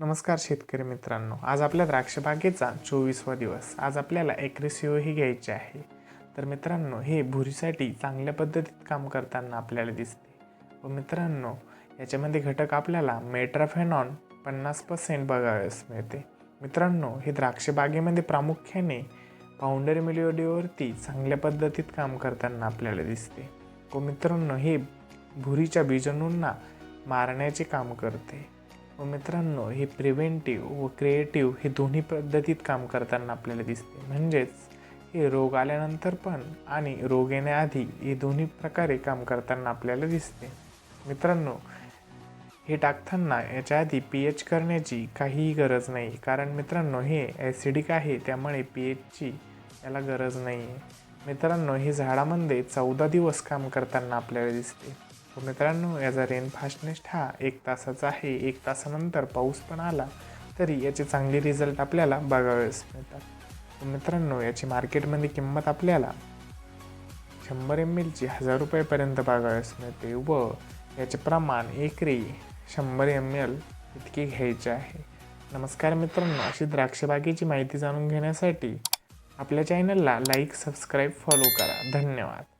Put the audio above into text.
नमस्कार शेतकरी मित्रांनो. आज आपल्या द्राक्षबागेचा चोवीसवा दिवस. आज आपल्याला एक्रेसिओ ही घ्यायची आहे. तर मित्रांनो हे भुरीसाठी चांगल्या पद्धतीत काम करताना आपल्याला दिसते. व मित्रांनो याच्यामध्ये घटक आपल्याला मेट्राफेनॉन पन्नास पर्सेंट बघावयास मिळते. मित्रांनो हे द्राक्षबागेमध्ये प्रामुख्याने पाऊंडर मिलिओडीवरती चांगल्या पद्धतीत काम करताना आपल्याला दिसते. व मित्रांनो हे भुरीच्या बीजाणूंना मारण्याचे काम करते. हो, मित्रांनो ही प्रिव्हेंटिव्ह व क्रिएटिव्ह हे दोन्ही पद्धतीत काम करताना आपल्याला दिसते. म्हणजेच हे रोग आल्यानंतर पण आणि रोग येण्याआधी हे दोन्ही प्रकारे काम करताना आपल्याला दिसते. मित्रांनो हे टाकताना याच्या आधी पी एच करण्याची काहीही गरज नाही. कारण मित्रांनो हे ॲसिडिक आहे त्यामुळे पी एचची याला गरज नाही आहे मित्रांनो हे झाडामध्ये चौदा दिवस काम करताना आपल्याला दिसते. मित्रांनो याचा रेन फास्टनेस्ट हा एक तासाचा आहे एक तासानंतर पाऊस पण आला तरी याचे चांगले रिझल्ट आपल्याला बघावेच मिळतात. मित्रांनो याची मार्केटमध्ये किंमत आपल्याला शंभर एम एलची हजार रुपयापर्यंत बघावयास मिळते व याचे प्रमाण एकरी शंभर एम एल इतके घ्यायचे आहे. नमस्कार मित्रांनो अशी द्राक्षबागेची माहिती जाणून घेण्यासाठी आपल्या चॅनलला लाईक सबस्क्राईब फॉलो करा. धन्यवाद.